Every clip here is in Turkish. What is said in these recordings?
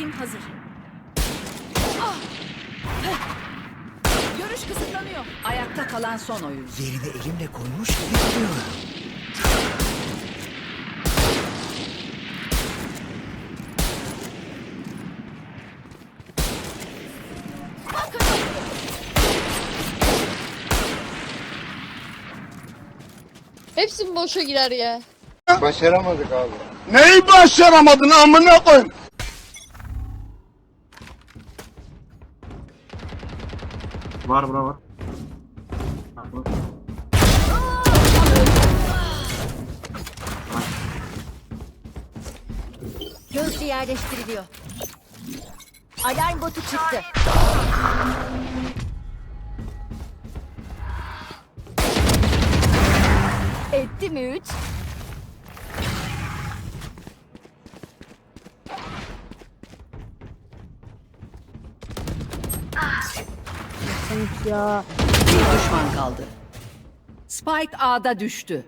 Ultim hazır. Ah! Görüş kısıtlanıyor. Ayakta kalan son oyuncu. Yerine elimle koymuş gibi duruyorum. Hepsi mi boşa girer ya? Başaramadık abi. Neyi başaramadın amına koyayım? Var bura var. Gözcü yerleştiriliyor. Alarm botu çıktı. Etti mi üç? Bir düşman kaldı. Spike A'da düştü.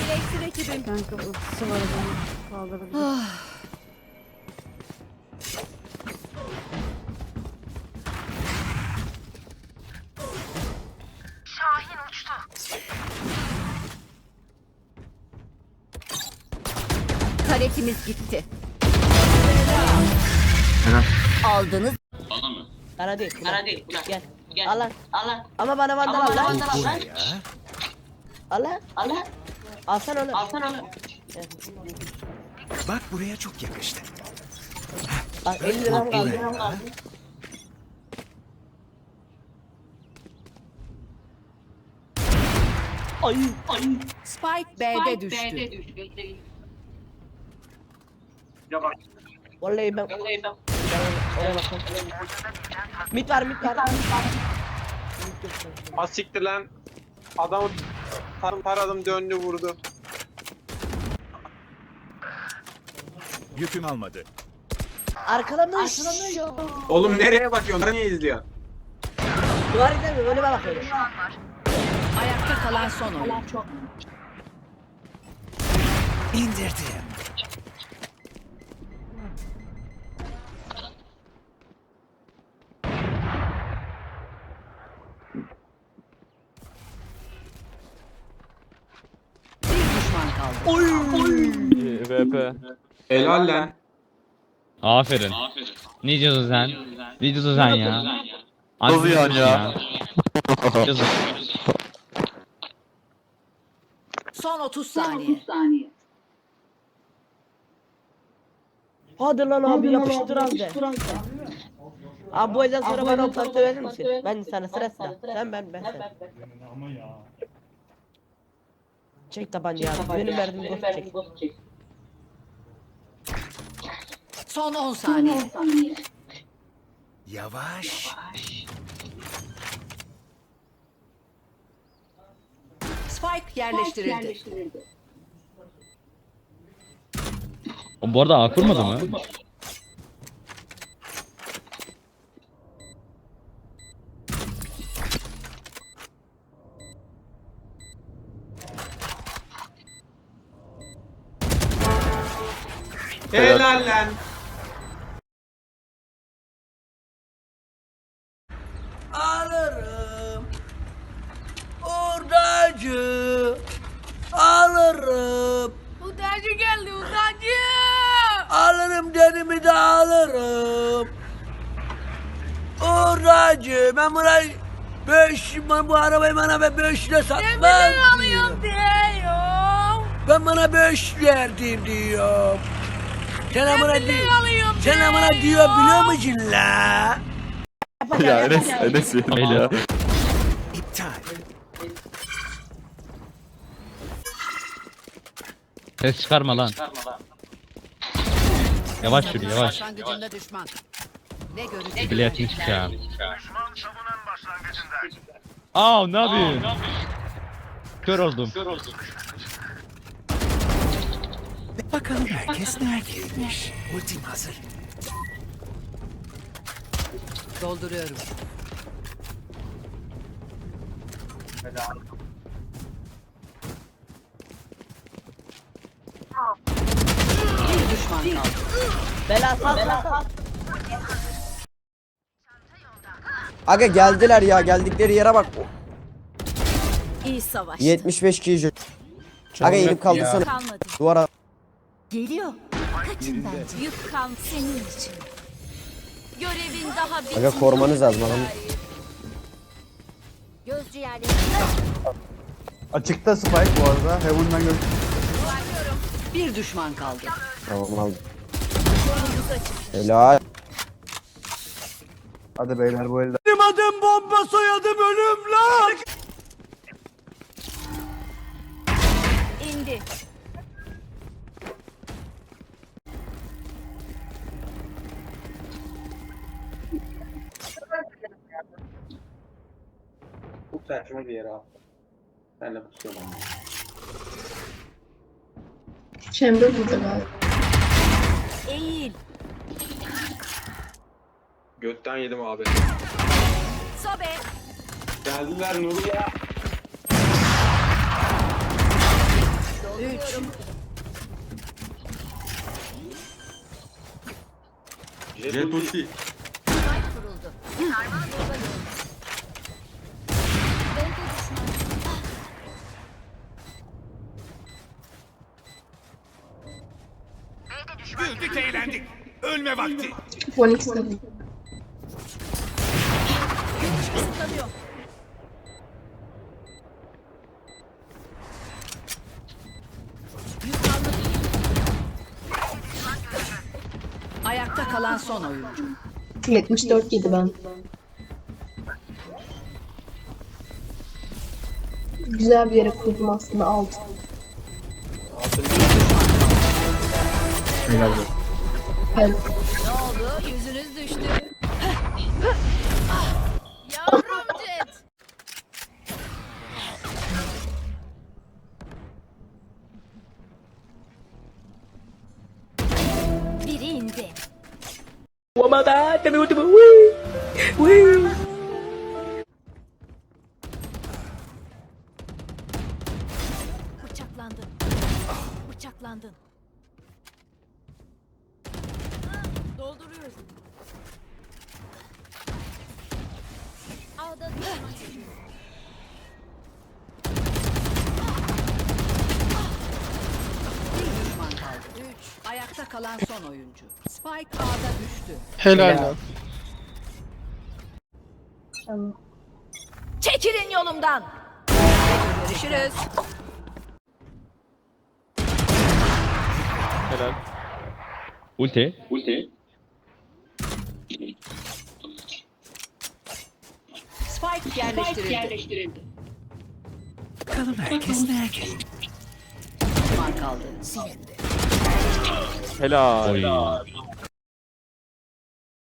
İyileştir ekibim. Kanka ultisi var adamın. Kaldırabilir. Karetimiz gitti. Aldınız. Bana değil. Bana değil. Buna. Gel. Gel. Al lan. Al lan. Ama bana vandal al Ama bana lan. vandal al lan. Buraya Al lan. Al lan. Alsana onu. Alsana onu. bak buraya çok yakıştı. Bak 50 liram kaldı. Ay. Ay. Spike B'de düştü. B'de düştü. Ya bak. Vallahi ben Vallahi ben. Oraya bakıyorum. Mit var mit var. Siktir lan. Adam tar taradım döndü vurdu. Yüküm almadı. Arkalarında Oğlum nereye bakıyorsun? Niye izliyorsun? Duvar izlemiyor. Önüme bakıyorum. Ayakta kalan son oyuncu. İndirdim. Bir düşman kaldı. VP. Helal lan. Aferin. Ne diyorsun sen? Ne diyorsun sen ya? Nasıl yani ya? Son 30 saniye. Hadi lan abi yapıştır abi. Abi bu yüzden sonra bana operatör verir misin? Ben sana sıra sıra. Sen ben ben sen. Çek tabancayı abi. Benim verdiğim botu çek. Son 10 saniye. Yavaş. Spike yerleştirildi. O bu arada A kurmadı mı? Helal lan. Alırım. Hurdacı. Alırım. Udacı geldi udacı. Alırım derimi de alırım. Hurdacı. Ben burayı beş, ben bu arabayı bana be beş lira satmam diyor. Ben bana beş verdim diyor. Sen bana di sen bana diyor biliyor musun la? Ya Enes, Enes ya. İptal. Ses çıkarma lan. Yavaş yürü yavaş. Başlangıcında düşman. Ne görecek? Bile yetmiş ya. Aa ne yapıyorsun? Kör oldum. Bakalım herkes neredeymiş. Ultim hazır. Dolduruyorum. Bir düşman kaldı. Aga geldiler ya geldikleri yere bak. İyi savaş. 75 kişi. Aga eğilip kaldırsana. Kalmadı. Duvara. Geliyor. Kaçın bence. Yük kal senin için. Görevin daha bitmedi. Aga korumanız lazım adam. Gözcü yerleri. Açıkta Spike bu arada. Heaven'dan gör. Bir düşman kaldı. Tamam aldım. Helal. Hadi beyler bu elde. Benim adım bomba soyadım ölüm lan. İndi. Bu saçma bir yere al. Ben de pusuyorum. Chamber burada galiba. Eğil. Götten yedim abi. Sobe. Geldiler Nuri ya. Üç. Jet ulti. kuruldu. Güldük eğlendik. Ölme vakti. Phoenix de burada. Ayakta kalan son oyuncu. 74 yedi ben. Güzel bir yere kurdum aslında alt. Helal Help. Ne oldu? Yüzünüz düştü. Yavrum Jet. Biri indi. Bıçaklandın. Kalan son oyuncu. Spike A'da düştü. Helal lan. Tamam. Çekilin yolumdan. Görüşürüz. Ulti. Ulti. Spike yerleştirildi. Bakalım herkes neredeymiş? Düşman kaldı. Silindi. Helal. Oy.